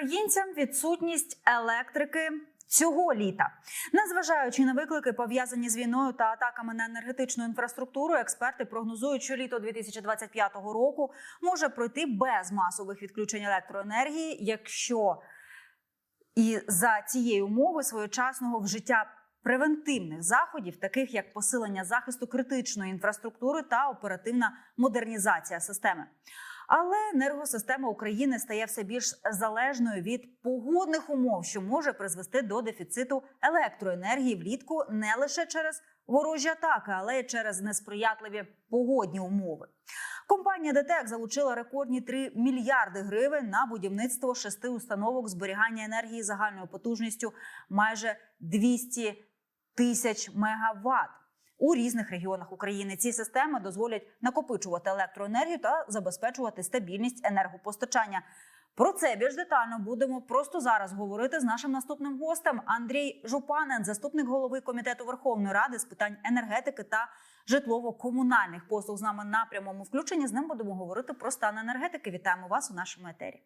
українцям відсутність електрики. Цього літа, незважаючи на виклики, пов'язані з війною та атаками на енергетичну інфраструктуру, експерти прогнозують, що літо 2025 року може пройти без масових відключень електроенергії, якщо і за цієї умови своєчасного вжиття превентивних заходів, таких як посилення захисту критичної інфраструктури та оперативна модернізація системи. Але енергосистема України стає все більш залежною від погодних умов, що може призвести до дефіциту електроенергії влітку не лише через ворожі атаки, але й через несприятливі погодні умови. Компанія ДТЕК залучила рекордні 3 мільярди гривень на будівництво шести установок зберігання енергії загальною потужністю майже 200 тисяч мегаватт. У різних регіонах України ці системи дозволять накопичувати електроенергію та забезпечувати стабільність енергопостачання. Про це більш детально будемо просто зараз говорити з нашим наступним гостем Андрій Жупанин, заступник голови комітету Верховної Ради з питань енергетики та житлово-комунальних послуг. З нами на прямому включенні. З ним будемо говорити про стан енергетики. Вітаємо вас у нашому етері.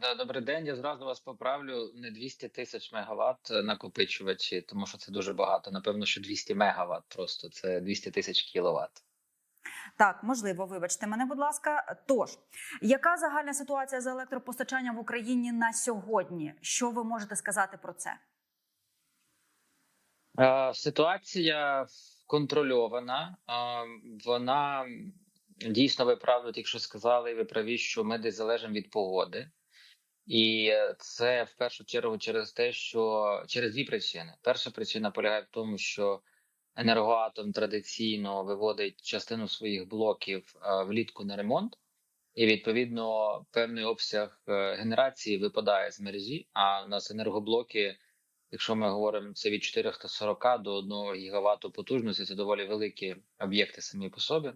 Да, добрий день. Я зразу вас поправлю. Не 200 тисяч мегаватт накопичувачі, тому що це дуже багато. Напевно, що 200 мегаватт просто це 200 тисяч кіловат. Так, можливо, вибачте мене, будь ласка. Тож, яка загальна ситуація з електропостачанням в Україні на сьогодні? Що ви можете сказати про це? Е, Ситуація контрольована. Е, Вона дійсно ви правду тільки що сказали, і ви праві, що ми десь залежимо від погоди. І це в першу чергу через те, що через дві причини. Перша причина полягає в тому, що енергоатом традиційно виводить частину своїх блоків е, влітку на ремонт, і відповідно певний обсяг е, генерації випадає з мережі. А у нас енергоблоки, якщо ми говоримо це від 440 до 1 гігавату потужності, це доволі великі об'єкти самі по собі.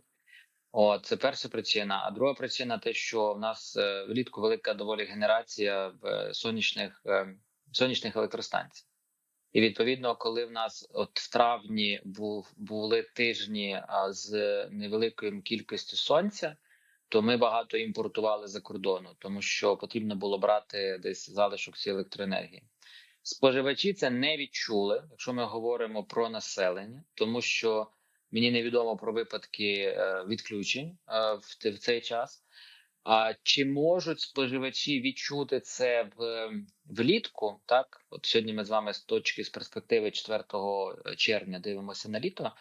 О, це перша причина. А друга причина те, що в нас е, влітку велика доволі генерація сонячних е, сонячних електростанцій. І відповідно, коли в нас от в травні був були тижні з невеликою кількістю сонця, то ми багато імпортували за кордону, тому що потрібно було брати десь залишок цієї електроенергії. Споживачі це не відчули, якщо ми говоримо про населення, тому що мені невідомо про випадки е, відключень е, в, цей час. А чи можуть споживачі відчути це в влітку? Так, от сьогодні ми з вами з точки з перспективи 4 червня дивимося на літо.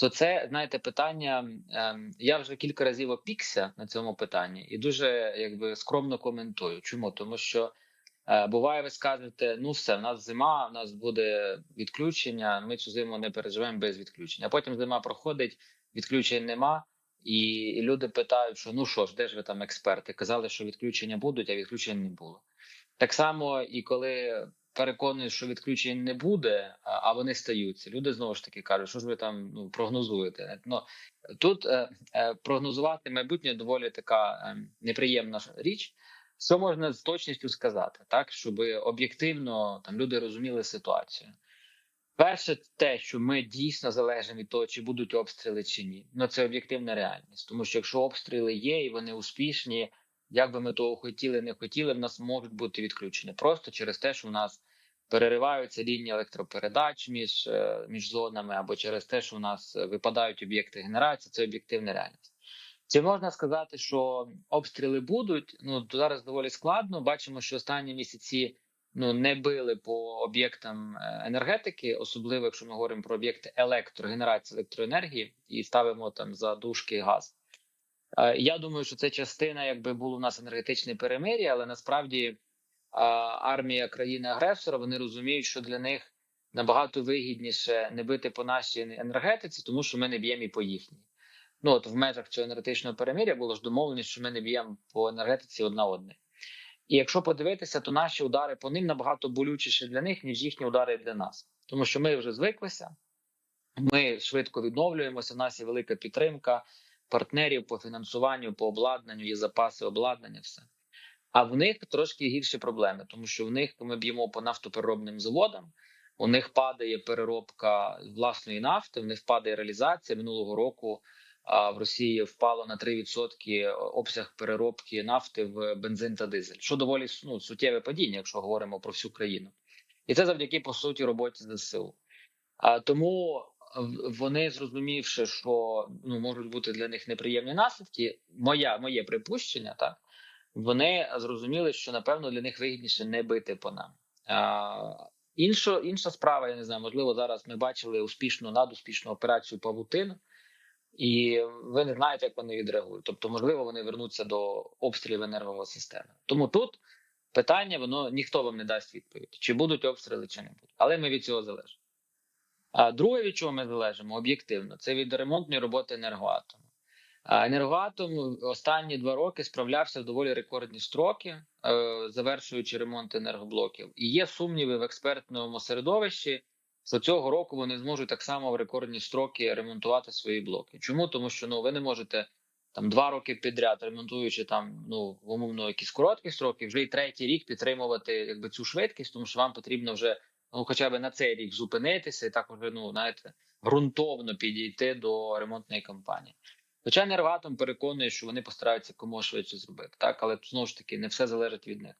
То це знаєте питання. Ем, я вже кілька разів опікся на цьому питанні і дуже якби скромно коментую. Чому? Тому що е, буває, ви скажете: ну все, в нас зима, в нас буде відключення. Ми цю зиму не переживемо без відключення. А потім зима проходить, відключень нема. І люди питають, що ну що ж, де ж ви там експерти? Казали, що відключення будуть, а відключень не було. Так само, і коли переконують, що відключень не буде, а вони стаються. Люди знову ж таки кажуть, що ж ви там ну, прогнозуєте. Ну, Тут е, е, прогнозувати майбутнє доволі така е, неприємна річ. Що можна з точністю сказати, так щоб об'єктивно там люди розуміли ситуацію. Перше, те, що ми дійсно залежимо від того, чи будуть обстріли чи ні. Ну це об'єктивна реальність, тому що якщо обстріли є і вони успішні, як би ми того хотіли, не хотіли, в нас можуть бути відключення просто через те, що в нас перериваються лінії електропередач між між зонами, або через те, що в нас випадають об'єкти генерації. Це об'єктивна реальність. Чи можна сказати, що обстріли будуть? Ну зараз доволі складно. Бачимо, що останні місяці ну не били по об'єктам енергетики, особливо якщо ми говоримо про об'єкти електрогенерації електроенергії і ставимо там за дужки газ. Я думаю, що це частина, якби було у нас енергетичне перемир'я, але насправді армія країни-агресора вони розуміють, що для них набагато вигідніше не бити по нашій енергетиці, тому що ми не б'ємо і по їхній. Ну от в межах цього енергетичного перемир'я було ж домовленість, що ми не б'ємо по енергетиці одна одне. І якщо подивитися, то наші удари по ним набагато болючіші для них, ніж їхні удари для нас, тому що ми вже звиклися, ми швидко відновлюємося. У нас є велика підтримка партнерів по фінансуванню, по обладнанню, є запаси обладнання, все. А в них трошки гірші проблеми, тому що в них ми б'ємо по нафтопереробним заводам. У них падає переробка власної нафти, в них падає реалізація минулого року. В Росії впало на 3% обсяг переробки нафти в бензин та дизель, що доволі ну, суттєве падіння, якщо говоримо про всю країну, і це завдяки по суті роботі ЗСУ. А тому вони зрозумівши, що ну можуть бути для них неприємні наслідки, моя моє припущення, так вони зрозуміли, що напевно для них вигідніше не бити по нам. А, інша, інша справа, я не знаю, можливо, зараз ми бачили успішну надуспішну операцію Павутину, і ви не знаєте, як вони відреагують. Тобто, можливо, вони вернуться до обстрілів енергової системи. Тому тут питання, воно ніхто вам не дасть відповідь, чи будуть обстріли, чи не будуть. Але ми від цього залежимо. А друге, від чого ми залежимо об'єктивно, це від ремонтної роботи енергоатому. А Енергоатом останні два роки справлявся в доволі рекордні строки, е, завершуючи ремонт енергоблоків. І є сумніви в експертному середовищі, що цього року вони зможуть так само в рекордні строки ремонтувати свої блоки. Чому? Тому що ну ви не можете там два роки підряд, ремонтуючи там ну умовно якісь короткі строки, вже й третій рік підтримувати якби цю швидкість, тому що вам потрібно вже ну, хоча б на цей рік зупинитися і також ну знаєте, ґрунтовно підійти до ремонтної кампанії. Хоча енергоатом переконує, що вони постараються якомога швидше зробити, так але знову ж таки не все залежить від них.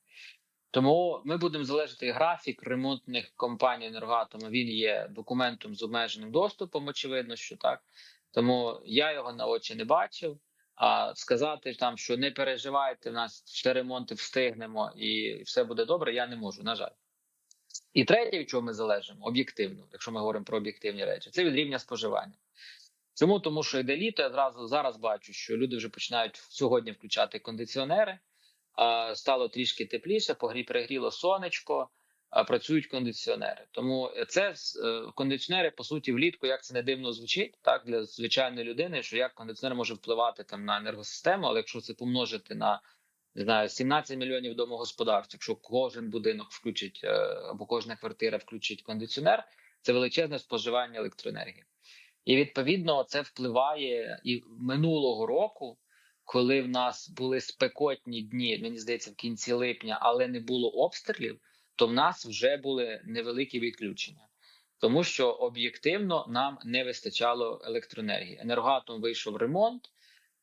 Тому ми будемо залежати графік ремонтних компаній енергоатому. Він є документом з обмеженим доступом. Очевидно, що так. Тому я його на очі не бачив. А сказати там, що не переживайте, в нас ще ремонти встигнемо і все буде добре, я не можу, на жаль. І третє, від чого ми залежимо, об'єктивно, якщо ми говоримо про об'єктивні речі, це від рівня споживання. Чому? Тому що йде літо, я зразу зараз бачу, що люди вже починають сьогодні включати кондиціонери. Стало трішки тепліше, погрі перегріло сонечко, працюють кондиціонери. Тому це е, кондиціонери, по суті, влітку, як це не дивно звучить, так для звичайної людини, що як кондиціонер може впливати там на енергосистему, але якщо це помножити на не знаю, 17 мільйонів домогосподарств, якщо кожен будинок включить е, або кожна квартира включить кондиціонер, це величезне споживання електроенергії. І відповідно це впливає і минулого року, коли в нас були спекотні дні, мені здається, в кінці липня, але не було обстрілів, то в нас вже були невеликі відключення, тому що об'єктивно нам не вистачало електроенергії. Енергоатом вийшов ремонт,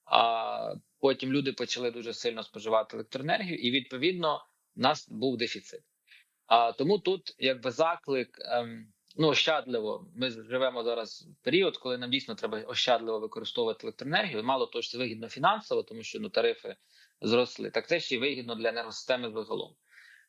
а потім люди почали дуже сильно споживати електроенергію, і відповідно в нас був дефіцит. А тому тут якби заклик. Ем, ну ощадливо. Ми живемо зараз в період, коли нам дійсно треба ощадливо використовувати електроенергію. Мало того, що це вигідно фінансово, тому що ну тарифи зросли. Так це ще й вигідно для енергосистеми загалом.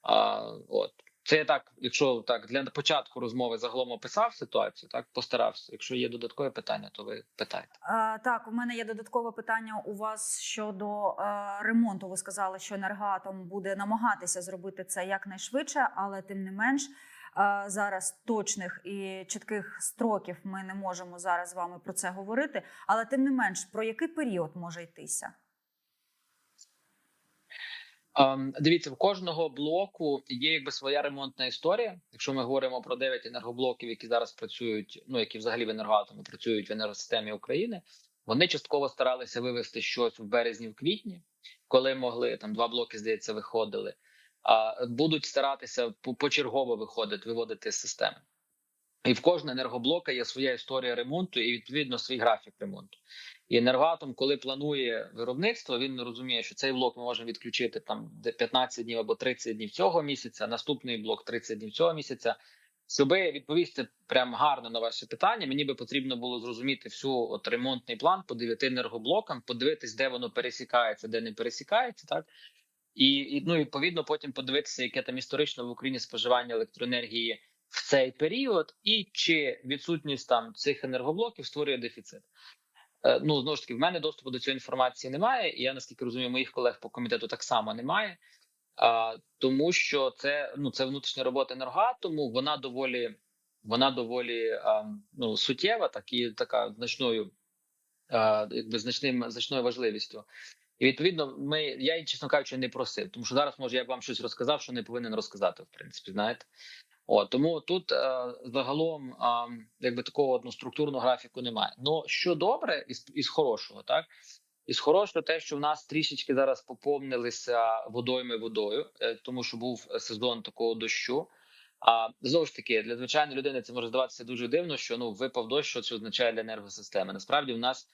А, От це я так, якщо так для початку розмови загалом описав ситуацію, так постарався. Якщо є додаткові питання, то ви питайте. Е, Так, у мене є додаткове питання у вас щодо е, ремонту. Ви сказали, що енергоатом буде намагатися зробити це якнайшвидше, але тим не менш. Зараз точних і чітких строків ми не можемо зараз з вами про це говорити. Але тим не менш, про який період може йтися? Ем, дивіться, в кожного блоку є якби своя ремонтна історія. Якщо ми говоримо про 9 енергоблоків, які зараз працюють, ну які взагалі в енергоатомі працюють в енергосистемі України, вони частково старалися вивести щось в березні, в квітні, коли могли там два блоки, здається, виходили. Будуть старатися почергово виходити, виводити з системи. І в кожного енергоблока є своя історія ремонту і відповідно свій графік ремонту. І енергоатом, коли планує виробництво, він розуміє, що цей блок ми можемо відключити там де 15 днів або 30 днів цього місяця. Наступний блок 30 днів цього місяця. Щоб відповісти прям гарно на ваше питання, мені би потрібно було зрозуміти всю от ремонтний план по дев'яти енергоблокам, подивитись, де воно пересікається, де не пересікається, так і, і ну відповідно потім подивитися, яке там історично в Україні споживання електроенергії в цей період, і чи відсутність там цих енергоблоків створює дефіцит. Е, Ну знову ж таки, в мене доступу до цієї інформації немає, і я наскільки розумію, моїх колег по комітету так само немає. А, тому що це ну це внутрішня робота енергоатому, вона доволі вона доволі а, ну суттєва, так і така значною, а, якби значним значною важливістю. І відповідно, ми я чесно кажучи, не просив, тому що зараз може я б вам щось розказав, що не повинен розказати, в принципі, знаєте. От тому тут е, загалом, е, якби такого одноструктурного графіку немає. Ну що добре, із, із хорошого, так із хорошого, те, що в нас трішечки зараз поповнилися водойми водою, е, тому що був сезон такого дощу. А знову ж таки, для звичайної людини це може здаватися дуже дивно, що ну випав дощ, що це означає для енергосистеми. Насправді, в нас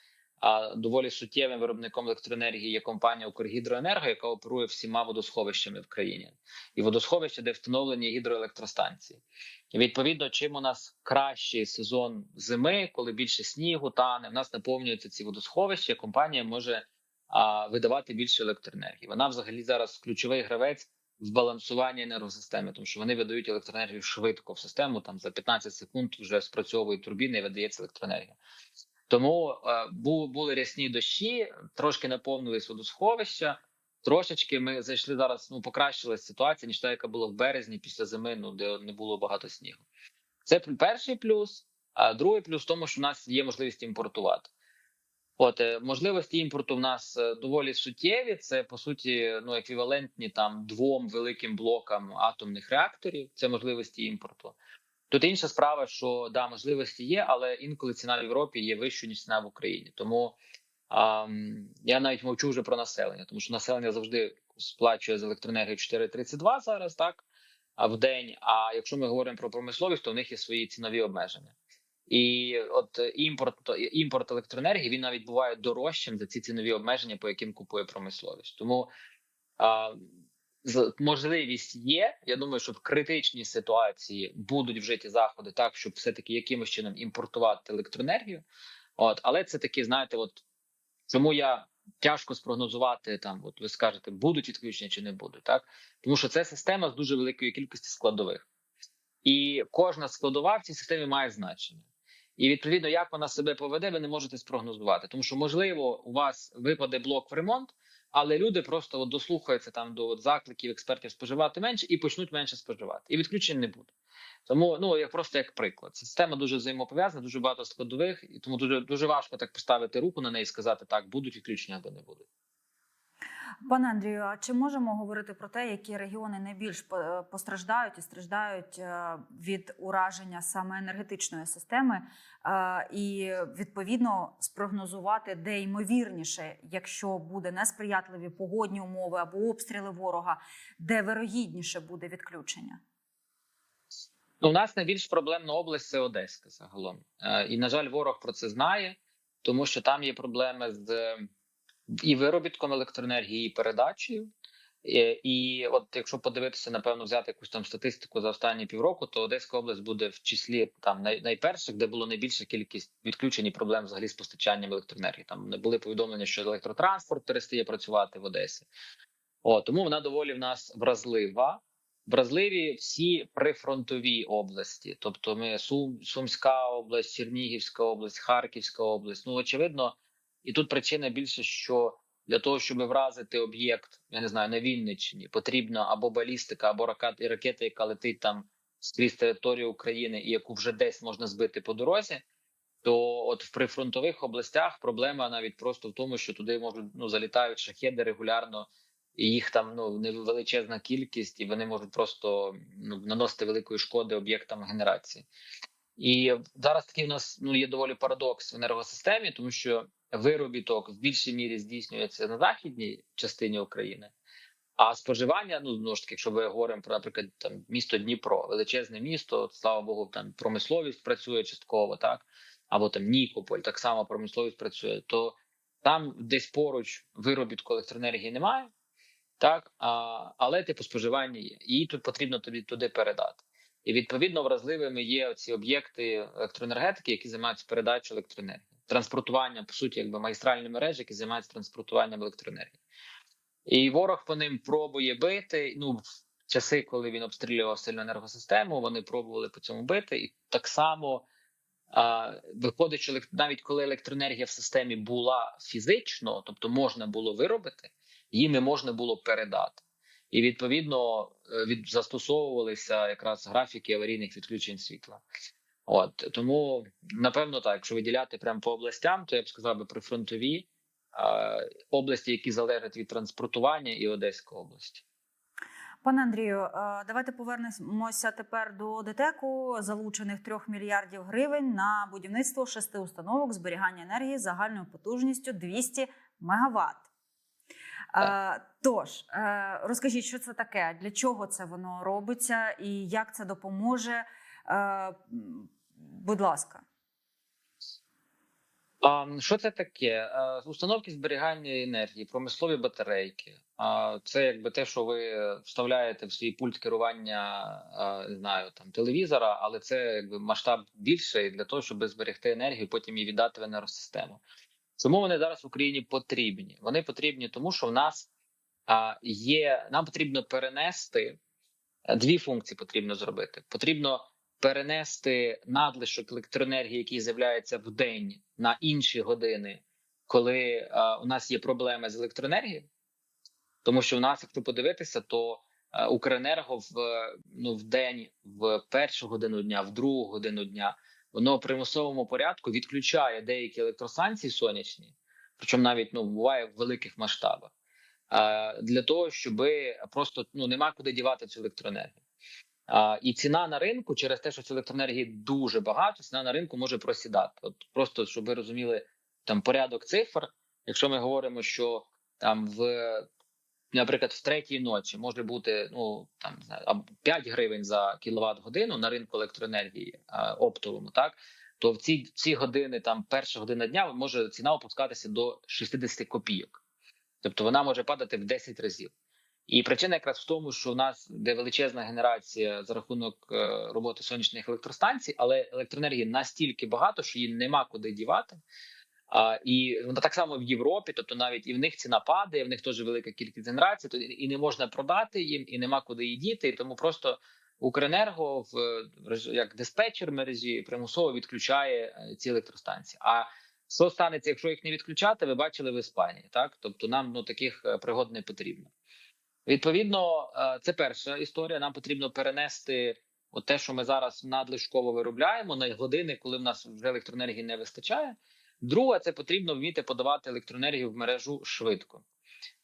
доволі суттєвим виробником електроенергії є компанія Укргідроенерго, яка оперує всіма водосховищами в країні, і водосховища, де встановлені гідроелектростанції. І відповідно, чим у нас кращий сезон зими, коли більше снігу тане, в нас наповнюються ці водосховища. Компанія може а, видавати більше електроенергії. Вона взагалі зараз ключовий гравець в балансуванні енергосистеми, тому що вони видають електроенергію швидко в систему. Там за 15 секунд вже спрацьовують турбіни і видається електроенергія. Тому е, були рясні дощі, трошки наповнились водосховища. Трошечки ми зайшли зараз. Ну покращилась ситуація, ніж та, яка була в березні після зими, ну де не було багато снігу. Це перший плюс. А другий плюс в тому, що в нас є можливість імпортувати. От е, можливості імпорту в нас е, доволі суттєві. Це по суті ну еквівалентні там двом великим блокам атомних реакторів. Це можливості імпорту. Тут інша справа, що да, можливості є, але інколи ціна в Європі є вищою ніж ціна в Україні. Тому а, я навіть мовчу вже про населення, тому що населення завжди сплачує за електроенергію 4,32 зараз, так в день. А якщо ми говоримо про промисловість, то в них є свої цінові обмеження. І от імпорт імпорт електроенергії він навіть буває дорожчим за ці цінові обмеження, по яким купує промисловість. Тому а, з- можливість є. Я думаю, що в критичній ситуації будуть вжиті заходи так, щоб все таки якимось чином імпортувати електроенергію. От, але це такі, знаєте, от чому я тяжко спрогнозувати там. От ви скажете, будуть відключення чи не будуть, так тому що це система з дуже великої кількості складових, і кожна складова в цій системі має значення. І відповідно, як вона себе поведе, ви не можете спрогнозувати, тому що можливо у вас випаде блок в ремонт, але люди просто от дослухаються там до от закликів експертів споживати менше і почнуть менше споживати, і відключень не буде. Тому ну як просто як приклад, система дуже взаємопов'язана, дуже багато складових, і тому дуже дуже важко так поставити руку на неї і сказати так, будуть відключення або не будуть. Пане Андрію, а чи можемо говорити про те, які регіони найбільш постраждають і страждають е, від ураження саме енергетичної системи, Е, і відповідно спрогнозувати, де ймовірніше, якщо буде несприятливі погодні умови або обстріли ворога, де вирогідніше буде відключення? Ну, у нас найбільш проблемна область це Одеська загалом. Е, і, на жаль, ворог про це знає, тому що там є проблеми з е, і виробітком електроенергії, і передачею. Е, І от якщо подивитися, напевно, взяти якусь там статистику за останні півроку, то Одеська область буде в числі там най, найперших, де було найбільша кількість відключень і проблем взагалі з постачанням електроенергії. Там не були повідомлення, що електротранспорт перестає працювати в Одесі. О, тому вона доволі в нас вразлива. Вразливі всі прифронтові області, тобто ми Сум, Сумська область, Чернігівська область, Харківська область. Ну очевидно, і тут причина більше, що для того, щоб вразити об'єкт, я не знаю, на Вінниччині, потрібна або балістика, або ракета, яка летить там скрізь територію України, і яку вже десь можна збити по дорозі. То от в прифронтових областях проблема навіть просто в тому, що туди можуть ну залітають шахеди регулярно, і їх там ну невеличезна кількість, і вони можуть просто ну наносити великої шкоди об'єктам генерації. І зараз такий у нас ну є доволі парадокс в енергосистемі, тому що виробіток в більшій мірі здійснюється на західній частині України. А споживання, ну знову ж таки, якщо ми говоримо про, наприклад, там місто Дніпро, величезне місто, слава Богу, там промисловість працює частково, так або там Нікополь, так само промисловість працює, то там десь поруч виробітку електроенергії немає, так а, але типу споживання є. Її тут потрібно тобі туди передати. І відповідно вразливими є ці об'єкти електроенергетики, які займаються передачею електроенергії, транспортування, по суті, якби магістральні мережі, які займаються транспортуванням електроенергії. І ворог по ним пробує бити. Ну в часи, коли він обстрілював сильну енергосистему, вони пробували по цьому бити, і так само а, виходить, що навіть коли електроенергія в системі була фізично, тобто можна було виробити, її не можна було передати. І відповідно е, від застосовувалися якраз графіки аварійних відключень світла. От тому напевно так, якщо виділяти прямо по областям, то я б сказав би прифронтові е, області, які залежать від транспортування, і Одеська область. Пане Андрію, е, давайте повернемося тепер до ДТЕКу, залучених 3 мільярдів гривень на будівництво шести установок зберігання енергії загальною потужністю 200 мегаватт. Е, Тож е, розкажіть, що це таке, для чого це воно робиться і як це допоможе. Будь ласка. Що це таке? Установки зберігання енергії, промислові батарейки. Це якби те, що ви вставляєте в свій пульт керування, не знаю, там телевізора, але це якби масштаб більший для того, щоб зберегти енергію, потім її віддати в енергосистему. Чому вони зараз в Україні потрібні? Вони потрібні, тому що в нас є. Нам потрібно перенести дві функції. Потрібно зробити. Потрібно перенести надлишок електроенергії, який з'являється в день на інші години, коли а, у нас є проблеми з електроенергією. Тому що в нас, якщо подивитися, то е, Укренерго в е, ну в день, в першу годину дня, в другу годину дня, воно в примусовому порядку відключає деякі електростанції сонячні, причому навіть ну буває в великих масштабах, е, для того, щоб просто ну нема куди дівати цю електроенергію. А, і ціна на ринку через те, що цієї електроенергії дуже багато, ціна на ринку може просідати. От просто щоб ви розуміли там порядок цифр. Якщо ми говоримо, що там в наприклад, в третій ночі може бути ну там знаю, 5 гривень за кіловат годину на ринку електроенергії оптовому, так то в ці ці години, там перша година дня, може ціна опускатися до 60 копійок, тобто вона може падати в 10 разів. І причина якраз в тому, що в нас де величезна генерація за рахунок е, роботи сонячних електростанцій, але електроенергії настільки багато, що її нема куди дівати. А, І вона так само в Європі, тобто навіть і в них ціна падає, в них теж велика кількість генерацій, то і не можна продати їм, і нема куди її діти. І тому просто Укренерго в як диспетчер мережі примусово відключає е, ці електростанції. А що станеться, якщо їх не відключати? Ви бачили в Іспанії, так тобто нам ну таких е, пригод не потрібно. Відповідно, е, це перша історія. Нам потрібно перенести от те, що ми зараз надлишково виробляємо, на години, коли в нас вже електроенергії не вистачає. Друге, це потрібно вміти подавати електроенергію в мережу швидко.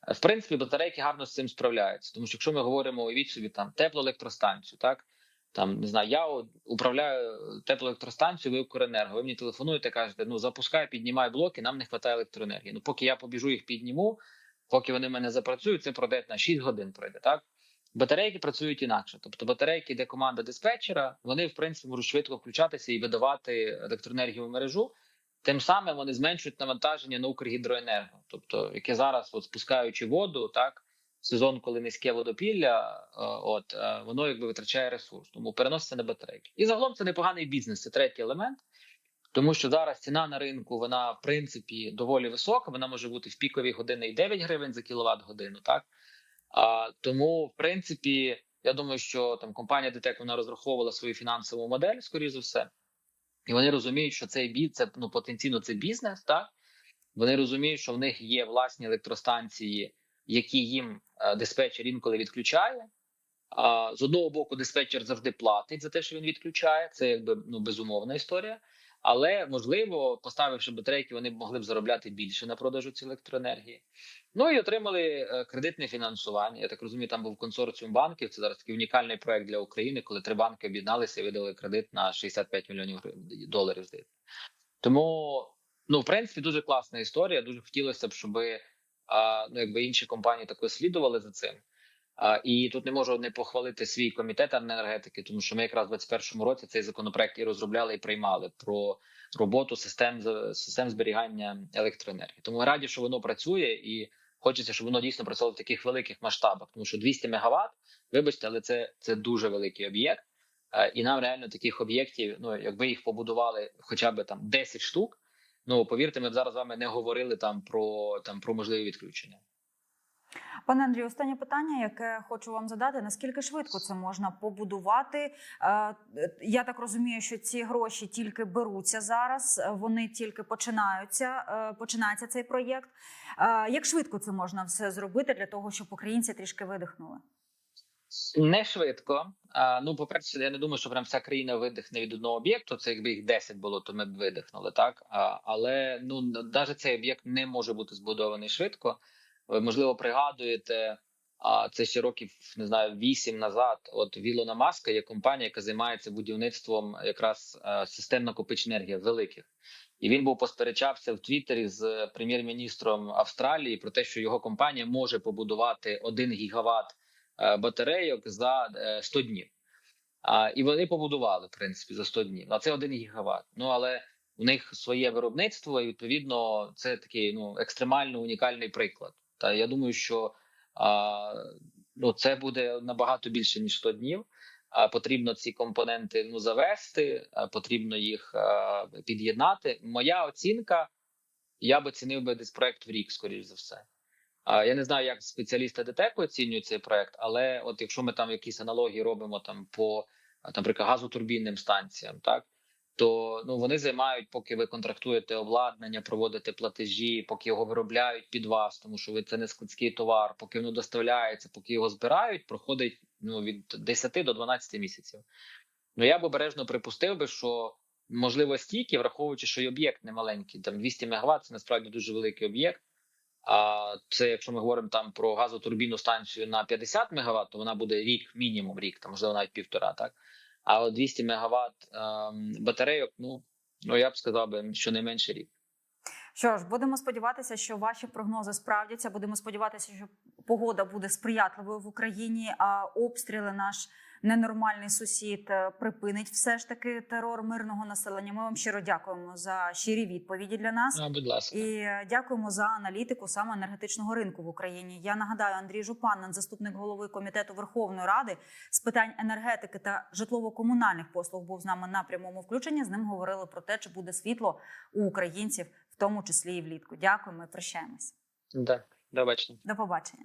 Е, В принципі, батарейки гарно з цим справляються, тому що якщо ми говоримо уявіть собі там теплоелектростанцію, так там не знаю, я управляю теплоелектростанцією, ви Укренерго. Ви мені телефонуєте, кажете, ну запускай, піднімай блоки, нам не вистачає електроенергії. Ну, поки я побіжу їх підніму, поки вони в мене запрацюють, це пройде на 6 годин. Пройде так. Батарейки працюють інакше. Тобто батарейки, де команда диспетчера, вони в принципі можуть швидко включатися і видавати електроенергію в мережу. Тим самим вони зменшують навантаження на Укргідроенерго, тобто яке зараз, от спускаючи воду, так сезон, коли низьке водопілля, е, от е, воно якби витрачає ресурс, тому переноситься на батарейки. І загалом це непоганий бізнес. Це третій елемент, тому що зараз ціна на ринку вона в принципі доволі висока. Вона може бути в пікові години і 9 гривень за кіловат годину. Так а тому, в принципі, я думаю, що там компанія ДТЕК вона розраховувала свою фінансову модель, скоріш за все. І вони розуміють, що цей бій це ну потенційно це бізнес, так вони розуміють, що в них є власні електростанції, які їм е, диспетчер інколи відключає. З одного боку, диспетчер завжди платить за те, що він відключає. Це якби ну безумовна історія. Але можливо, поставивши батарейки, вони могли б заробляти більше на продажу цієї електроенергії. Ну і отримали е, кредитне фінансування. Я так розумію, там був консорціум банків. Це зараз такий унікальний проект для України, коли три банки об'єдналися і видали кредит на 65 мільйонів доларів. Здається. Тому, ну в принципі, дуже класна історія. Дуже хотілося б, щоб ну, якби інші компанії також слідували за цим. І тут не можу не похвалити свій комітет енергетики, тому що ми якраз в 2021 році цей законопроект і розробляли і приймали про роботу систем систем зберігання електроенергії. Тому ми раді, що воно працює, і хочеться, щоб воно дійсно працювало в таких великих масштабах, тому що 200 мегаватт, вибачте, але це, це дуже великий об'єкт. І нам реально таких об'єктів, ну якби їх побудували хоча б там 10 штук. Ну повірте, ми б зараз з вами не говорили там про там про можливі відключення. Пане Андрію, останнє питання, яке хочу вам задати: наскільки швидко це можна побудувати? Е, Я так розумію, що ці гроші тільки беруться зараз, е, вони тільки починаються. е, Починається цей проєкт. Як швидко це можна все зробити для того, щоб українці трішки видихнули? Не швидко. А, ну, по-перше, я не думаю, що прям вся країна видихне від одного об'єкту. Це якби їх 10 було, то ми б видихнули, так? А, але ну навіть цей об'єкт не може бути збудований швидко. Ви можливо пригадуєте, а це ще років не знаю, 8 назад. От в Ілона Маска є компанія, яка займається будівництвом якраз е, систем накопичення енергії великих. І він був посперечався в Твіттері з прем'єр-міністром Австралії про те, що його компанія може побудувати 1 гігават е, батарейок за е, 100 днів. А, і вони побудували, в принципі, за 100 днів. А це 1 гігават. Ну але у них своє виробництво, і відповідно це такий ну екстремально унікальний приклад. Та я думаю, що а, ну це буде набагато більше ніж 100 днів. А потрібно ці компоненти ну завести, а, потрібно їх а, під'єднати. Моя оцінка, я би оцінив би десь проект в рік, скоріш за все. А я не знаю, як спеціалісти ДТЕК оцінюють цей проект, але от якщо ми там якісь аналогії робимо там по наприклад, газотурбінним станціям, так то ну вони займають, поки ви контрактуєте обладнання, проводите платежі, поки його виробляють під вас, тому що ви це не складський товар, поки воно доставляється, поки його збирають, проходить ну від 10 до 12 місяців. Ну я б обережно припустив би, що можливо стільки, враховуючи, що й об'єкт не маленький, там 200 МВт, це насправді дуже великий об'єкт. А це якщо ми говоримо там про газотурбінну станцію на 50 МВт, то вона буде рік, мінімум рік, там можливо навіть півтора, так. А от 200 мегаватт ем, батарейок, ну ну я б сказав би, що не менше рік. Що ж, будемо сподіватися, що ваші прогнози справдяться. Будемо сподіватися, що погода буде сприятливою в Україні, а обстріли наш ненормальний сусід е, припинить все ж таки терор мирного населення. Ми вам щиро дякуємо за щирі відповіді для нас. А, будь ласка. І е, дякуємо за аналітику саме енергетичного ринку в Україні. Я нагадаю, Андрій Жупанин, заступник голови комітету Верховної Ради з питань енергетики та житлово-комунальних послуг, був з нами на прямому включенні. З ним говорили про те, чи буде світло у українців, в тому числі і влітку. Дякуємо і прощаємось. Да, до бачення. До побачення.